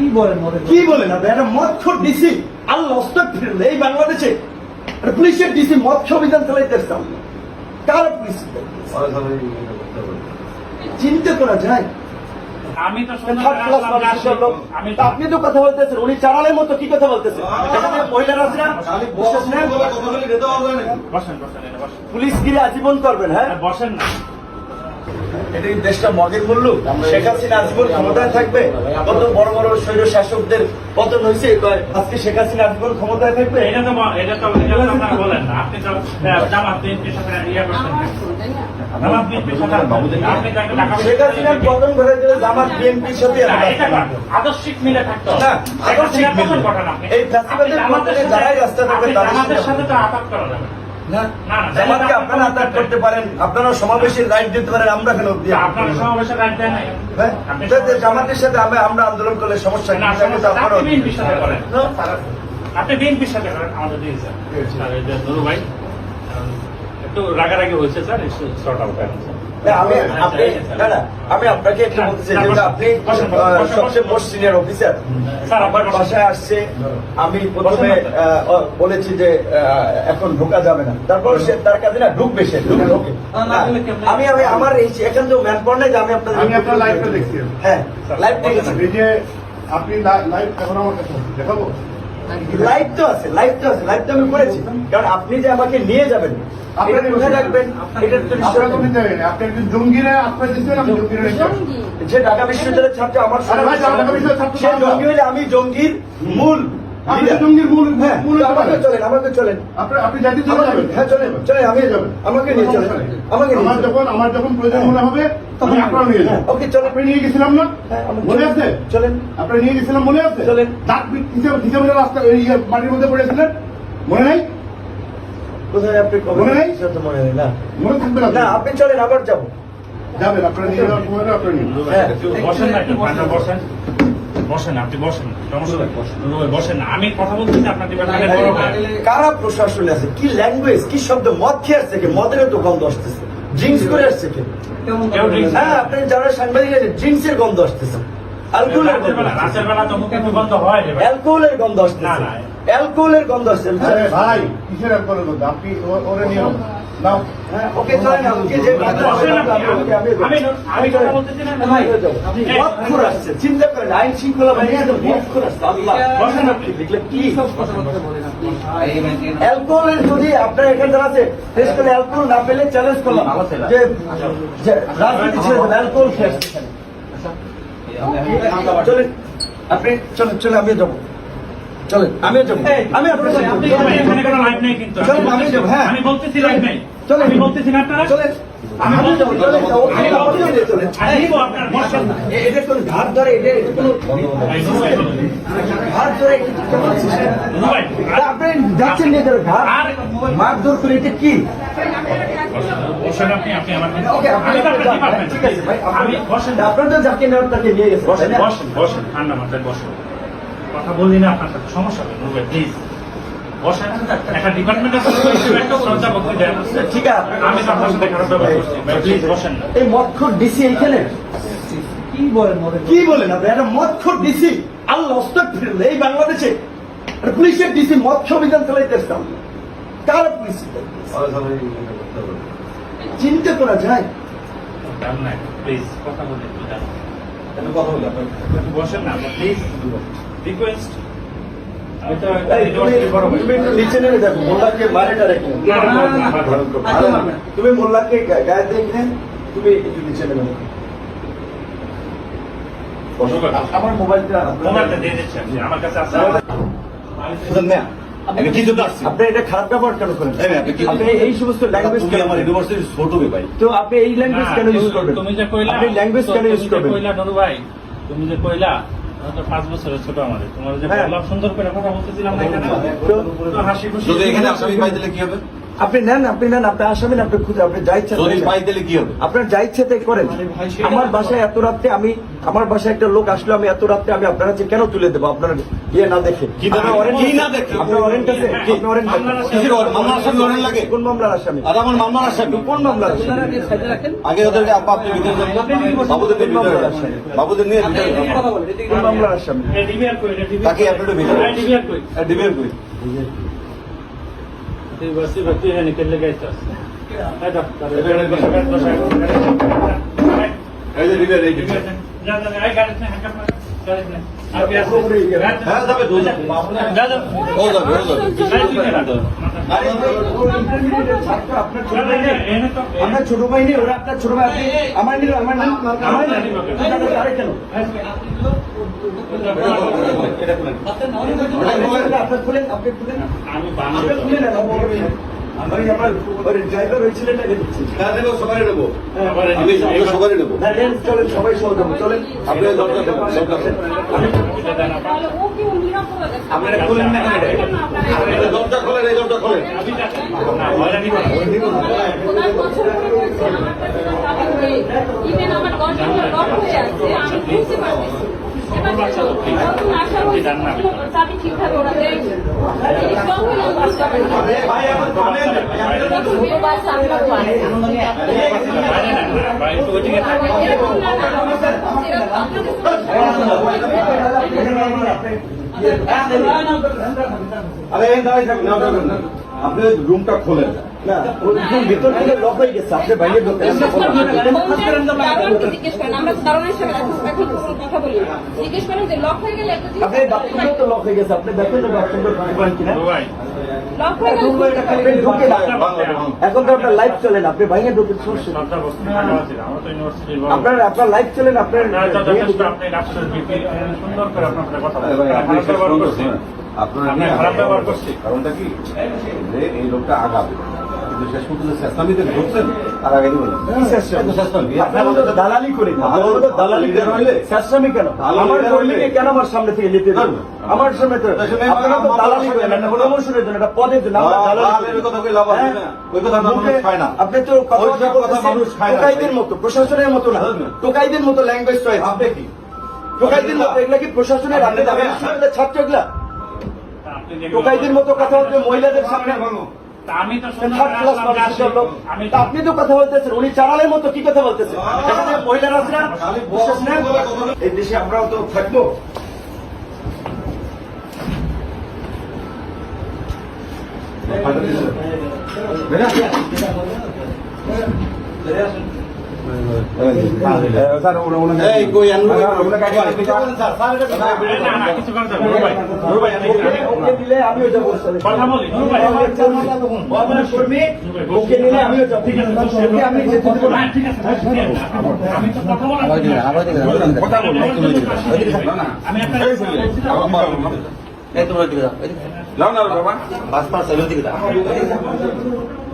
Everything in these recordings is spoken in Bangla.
কি বলেন কি বলেন আপনি? একটা ডিসি। আল্লাহ এই বাংলাদেশে। একটা পুলিশের ডিসি সংবিধান চালাইতেছে কার পুলিশ? চিন্তা করা যায়। আমি তো আমি তা আপনি তো কথা বলতেছেন উনি চালালের মতো কি কথা বলতেছেন? মহিলারা আছে না। পুলিশ গিরে আজীবন করবেন হ্যাঁ? বসেন না। এটা কি দেশটা মগের মূল্য শেখ হাসিনা আজীবন ক্ষমতায় থাকবে কত বড় বড় স্বৈর শাসকদের পতন হয়েছে আজকে শেখ হাসিনা আজীবন ক্ষমতায় থাকবে এটা তো এটা তো আপনারা বলেন না আপনি তো জামাত বিএনপির সাথে ইয়ে করছেন জামাত বিএনপির সাথে আপনি টাকা শেখ হাসিনার পতন ঘটে গেলে জামাত বিএনপির সাথে না, আমরা এটা আছি। কর। আদর্শিক মিলে থাকতে হবে। আদর্শিক মিলে। ঘটান এই আপনি পতনে যারাই রাস্তা থাকবে তাদের সাথে- তো আঘাত করা যাবে জামাতকে আপনারা আঘাত করতে পারেন। আপনারা সমাবেশের রাইট দিতে পারেন আমরা কেন দিয়ে তা সমাবেশের রায় দেয় নাই। হ্যাঁ? আপনি তো জামাতের সাথে আমরা আমরা আন্দোলন করলে সমস্যা কি? না, এটা কিন্তু আপনি বিএনপির সাথে করেন। না, আপনি বিএনপির সাথে করেন আমাদের দিয়ে স্যার আর এই যে নুরু ভাই একটু রাগারাগি হয়েছে স্যার শর্ট আউট আমি আপনি না না আমি আপনাকে একটু বলতে চাই যেহেতু আপনি সবচেয়ে মোস্ট সিনিয়র অফিসার আমার বাসায় আসছে আমি প্রথমে বলেছি যে এখন ঢোকা যাবে না। তারপর সে তার কাছে না ঢুকবে সে ঢুক-? আমি আমি আমার এই এখান তো ম্যান পড় নাই যে আমি আপনাদের আমি আপনার লাইভটা দেখছি। হ্যাঁ লাইভ দেখেছি। আপনি লাইভ এখন আমার কাছে দেখাবো? লাইভ তো আছে লাইভ তো আছে লাইভ তো আমি করেছি। কারণ আপনি যে আমাকে নিয়ে যাবেন আপনার এটা কোথায় রাখবেন এটা তো আপনি একজন জঙ্গিরা আপনার দিচ্ছেন আমি যে ঢাকা বিশ্ববিদ্যালয়ের ছাত্র আমার সে জঙ্গি হলে আমি জঙ্গির মূল। হ্যাঁ আমাকে চলেন আপনি আপনি জাতি চলে আমাকে- যাবেন? হ্যাঁ চলেন চলেন আমি যাবেন। আমাকে নিয়ে চলেন আমাকে আমার যখন আমার যখন প্রয়োজন মনে হবে তখন আপনারা নিয়ে যাবেন ওকে, চলেন। আপনি নিয়ে গেছিলাম না? মনে আছে? চলেন আপনারা নিয়ে গেছিলাম মনে আছে? চলেন। দাঁত হিসেবে হিসেবে রাস্তা মাটির মধ্যে পড়েছিলেন? মনে নাই? কোথায় আপনি মনে নেই? মনে নেই না। মনে থাকবে না। না আপনি চলেন আবার যাব। যাবেন আপনারা নিয়ে যাওয়ার সময় আপনারা নিয়ে হ্যাঁ। বসেন না বসেন। বসেন আপনি বসেন সমস্যা বসেন। আমি কথা বলতেছি আপনার ডিপার্টমেন্টে কারা প্রশাসনে আছে? কি ল্যাঙ্গুয়েজ কি শব্দ? মদ খেয়ে আসছে কি? মদের তো গন্ধ আসতেছে। ড্রিঙ্কস করে আসছে কি? হ্যাঁ আপনি যারা সাংবাদিক আছেন ড্রিঙ্কসের গন্ধ আসতেছে। অ্যালকোহলের গন্ধ। রাতের বেলা তো মুখে বন্ধ হয় অ্যালকোহলের গন্ধ না, আসতেছে। না। অ্যালকোহলের গন্ধ আসছে ভাই কিসের অ্যালকোহলের মধ্যে আপনি ওরে নিয়ে নাও ওকে চলেন না, ওকে যে গন্ধ আসছে, বসেন আপনি, আমি- আমি- আমি- আমি- আমি কথা বলতেছি না, ভাই, আপনি এই, মদ আসছে, চিন্তা করেন আইন শৃঙ্খলা বাহিনী তো মদ খোর আসছে, আল্লাহ। বসেন আপনি। দেখলে কি সব কথাবার্তা বলেন অ্যালকোহলের যদি আপনার এখানে যারা আছে টেস্ট করে অ্যালকোহল না পেলে চ্যালেঞ্জ করলাম। যে যে রাজনীতি ছেড়ে অ্যালকোহল আসছে আপনি চলেন চলেন আমিও যাব। চলেন আমিও যাব আমি আপনার সাথে আপনি- চলেন। ভাই, এখানে কোনো লাইভ নেই কিন্তু চলেন, আমি যাব, হ্যাঁ। আমি বলতেছি লাইভ নেই চলেন। আমি বলতেছি না আপনারা চলেন আমি আমি যাব চলেন আমি আপনি চলেন আমি আপনার বসেন না এটা কোন ঘাট ধরে এটা এটা কোনো ভাই, নুরু ভাই, ঘাট ধরে এটা কেমন system? নুরু ভাই, তা আপনি যাচ্ছেন নিয়ে যাবেন ঘাট মারধর করে এটা কি বসেন আপনি আপনি আমার ওকে আপনি আপনার ঠিক আছে ভাই আমি বসেন আপনার তো যাকে নেওয়ার তাকে নিয়ে গেছে বসেন বসেন বসেন ঠান্ডা মাথায় বসেন কথা বলি না আপনার সাথে সমস্যা হবে নুরু প্লিজ বসেন। একটা ডিপার্টমেন্ট আছে ওই হিসেবে একটা শ্রদ্ধা ভক্তি দেন। ঠিক আছে। আমি তো আপনার সাথে খারাপ ব্যবহার করছি। প্লিজ বসেন এই মদখোর ডিসি এইখানে? কি বলেন কি বলেন আপনি? একটা মদখোর ডিসি আল্লাহ ফিরলে এই বাংলাদেশে পুলিশের ডিসি মদ সংবিধান চালাইতেছে কার পুলিশ? চিন্তা করা যায়। না প্লিজ কথা বলি যান বসেন না প্লিজ রিকোয়েস্ট এই, তুমি ভাই। নিচে মোল্লাকে গায়ে তুমি একটু আমার মোবাইলটা আপনি, আমার কাছে আছে। আপনি এটা খারাপ ব্যবহার কেন করেন? আপনি এই সমস্ত ল্যাঙ্গুয়েজ কেন করেন? তো আপনি এই ল্যাঙ্গুয়েজ কেন ইউজ করবেন? তুমি যে কইলা আপনি ল্যাঙ্গুয়েজ কেন ইউজ তুমি যে করবেন? কইলা নুরু ভাই তুমি যে কইলা আমরা পাঁচ বছরের ছোট আমাদের। তোমার যে হ্যাঁ। সুন্দর করে কথা বলতেছিলাম না এখানে তো হাসি খুশি যদি এখানে আসামি পাই দিলে কি হবে? আপনি নেন আপনি নেন আপনি আসামি আপনি খুঁজে আপনি যা ইচ্ছা আপনার যা ইচ্ছে তাই করেন। আমার বাসায় এত রাত্রে আমি আমার বাসায় একটা লোক আসলো আমি এত রাত্রে আমি আপনার কাছে কেন তুলে দেবো? আপনার ইয়ে না দেখে। আপনার ওয়ারেন্ট আছে? কোন মামলার আসামি? আর আমার মামলার আসামি? কোন মামলার আসামি? আগে ওদেরকে আপা আপনি ভিতরে। বাবুদের। বাবুদের নিয়ে মামলার আসামি? ডিবিআর তাকে আপনি ভিতরে ডিবিআর কই আর কই হ্যাঁ নিয়ে রাখো আরে ও ইন্টারমিডিয়েটের ছাত্র আপনার ছোট ভাই নেই? ওরা আপনার ছোট ভাই আমার নিল আমার আমার কেন আপনার খুলেন আমার আমরা না দরজা দেবেন দরজা দেবেন এটা দেন আপা তাহলে বাইরে না বাইরে তো আপনি রুমটা খোলেন। না ওর ভিতর থেকে লক হয়ে গেছে আপনি বাইরে ঢোকেন জিজ্ঞেস করেন, দারোয়ানকে জিজ্ঞেস করেন, আমরা তো দারোয়ানের সাথে এখন এখন কথা বলি জিজ্ঞেস করেন যে লক হয়ে গেলে আপনি বাথরুমে তো লক হয়ে গেছে আপনি দেখেন কিনা? এখন আপনার লাইভ চলেন আপনি বাইরে ঢুকে সমস্যা আপনার আপনার লাইভ চলেন আপনার আপনি সুন্দর করে আপনার কথা বলেন আপনি খারাপ ব্যবহার করছি আপনারা আপনি খারাপ ব্যবহার করছি কারণটা কি যে এই লোকটা আগাবে কিন্তু শেষ পর্যন্ত শেষনামিতে ঢুকছেন আর আগে দিবেন কি শেষনামি? এই তো শেষনামি। আপনার মতো দালালি করি না। আপনার মতো দালালি দালালি করি না। শেষরামি কেন আমার কর্মীকে কেন আমার সামনে থেকে যেতে দেবেন আমার সামনে আপনারা তো আমার দালালি না। একটা প্রমোশনের জন্য একটা পদের আমরা আ- দালালি আর করি। এই কথা কই লাভ আছে? না? ওই কথা মানুষ খায় না। আপনি তো কথা কথা মানুষ খায় না। টোকাইদের মতো প্রশাসনের মতো না। টোকাইদের মতো ল্যাঙ্গুয়েজ চয়েস আপনি কি টোকাইদের মতো এগুলা কি প্রশাসনের আপনি দাবি ছাত্র এগুলা টোকাইদের মতো কথা বলতে মহিলাদের সামনে আমি তো আপনি তো কথা বলতেছেন উনি চালালের মতো কি কথা বলতেছেন মহিলারা এই দেশে আমরাও তো থাকব এই আমি- না। আছে, বসে দিয়ে আসুন।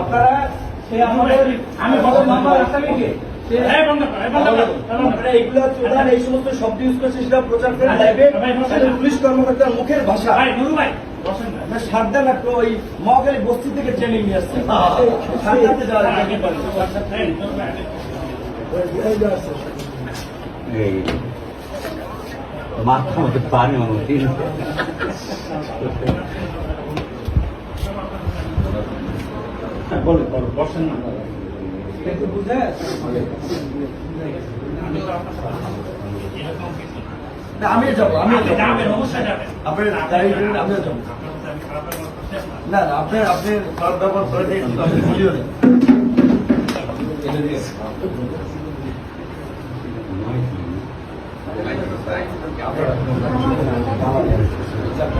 আপনারা সে আমাদের আমি বড় এই সমস্ত শব্দ ইউজ করছে সেটা প্রচার করে লাইভে পুলিশ কর্মকর্তার মুখের ভাষা। সারদান একটা ওই বস্তি থেকে ট্রেনিং নিয়ে আসছে। সারদাতে যাওয়ার মাথা মধ্যে পানি বলে বলে বসেন না। একটু বুঝে আমি না। না যাব আমিও আপনি যাবেন, অবশ্যই যাবেন। আপনি গাড়ি করে যাব আপনার না। না আপনি খারাপ ব্যবহার করে দিয়ে না আপনারা